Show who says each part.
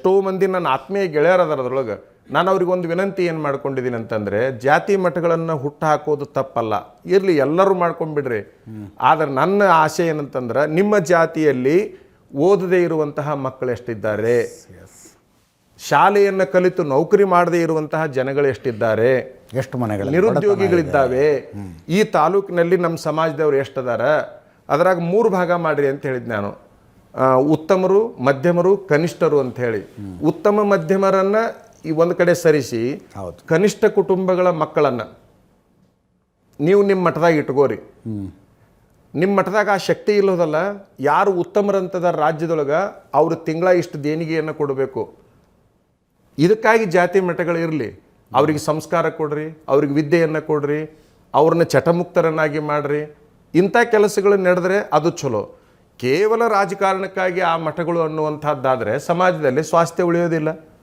Speaker 1: ಎಷ್ಟೋ ಮಂದಿ ನನ್ನ ಆತ್ಮೀಯ ಗೆಳೆಯರ ಅದರೊಳಗೆ. ನಾನು ಅವ್ರಿಗೆ ಒಂದು ವಿನಂತಿ ಏನು ಮಾಡ್ಕೊಂಡಿದ್ದೀನಿ ಅಂತಂದರೆ ಜಾತಿ ಮಠಗಳನ್ನು ಹುಟ್ಟು ಹಾಕೋದು ತಪ್ಪಲ್ಲ. ಇರಲಿ ಎಲ್ಲರೂ ಮಾಡ್ಕೊಂಡ್ಬಿಡ್ರಿ ಆದರೆ ನನ್ನ ಆಸೆ ಏನಂತಂದ್ರೆ ನಿಮ್ಮ ಜಾತಿಯಲ್ಲಿ ಓದದೇ ಇರುವಂತಹ ಮಕ್ಕಳು ಎಷ್ಟಿದ್ದಾರೆ? ಶಾಲೆಯನ್ನು ಕಲಿತು ನೌಕರಿ ಮಾಡದೇ ಇರುವಂತಹ ಜನಗಳು ಎಷ್ಟಿದ್ದಾರೆ?
Speaker 2: ಎಷ್ಟು ಮನೆಗಳು
Speaker 1: ನಿರುದ್ಯೋಗಿಗಳಿದ್ದಾವೆ. ಈ ತಾಲೂಕಿನಲ್ಲಿ ನಮ್ಮ ಸಮಾಜದವ್ರು ಎಷ್ಟದಾರ ಅದರಾಗ ಮೂರು ಭಾಗ ಮಾಡಿರಿ ಅಂತ ಹೇಳಿದ್ ನಾನು. ಉತ್ತಮರು ಮಧ್ಯಮರು ಕನಿಷ್ಠರು ಅಂತ ಹೇಳಿ. ಉತ್ತಮ ಮಧ್ಯಮರನ್ನ ಈ ಒಂದು ಕಡೆ ಸರಿಸಿ
Speaker 2: ಹೌದು.
Speaker 1: ಕನಿಷ್ಠ ಕುಟುಂಬಗಳ ಮಕ್ಕಳನ್ನ ನೀವು ನಿಮ್ಮ ಮಠದಾಗ ಇಟ್ಕೋರಿ. ನಿಮ್ಮ ಮಠದಾಗ ಆ ಶಕ್ತಿ ಇಲ್ಲೋದಲ್ಲ ಯಾರು ಉತ್ತಮರಂತದ ರಾಜ್ಯದೊಳಗೆ ಅವರು ತಿಂಗಳ ಇಷ್ಟು ದೇಣಿಗೆಯನ್ನು ಕೊಡಬೇಕು. ಇದಕ್ಕಾಗಿ ಜಾತಿ ಮಠಗಳು ಇರಲಿ. ಅವ್ರಿಗೆ ಸಂಸ್ಕಾರ ಕೊಡ್ರಿ ಅವ್ರಿಗೆ ವಿದ್ಯೆಯನ್ನು ಕೊಡ್ರಿ ಅವ್ರನ್ನ ಚಟಮುಕ್ತರನ್ನಾಗಿ ಮಾಡ್ರಿ. ಇಂಥ ಕೆಲಸಗಳು ನಡೆದ್ರೆ ಅದು ಚಲೋ ಕೇವಲ ರಾಜಕಾರಣಕ್ಕಾಗಿ ಆ ಮಠಗಳು ಅನ್ನುವಂಥದ್ದಾದರೆ ಸಮಾಜದಲ್ಲಿ ಸ್ವಾಸ್ಥ್ಯ ಉಳಿಯೋದಿಲ್ಲ.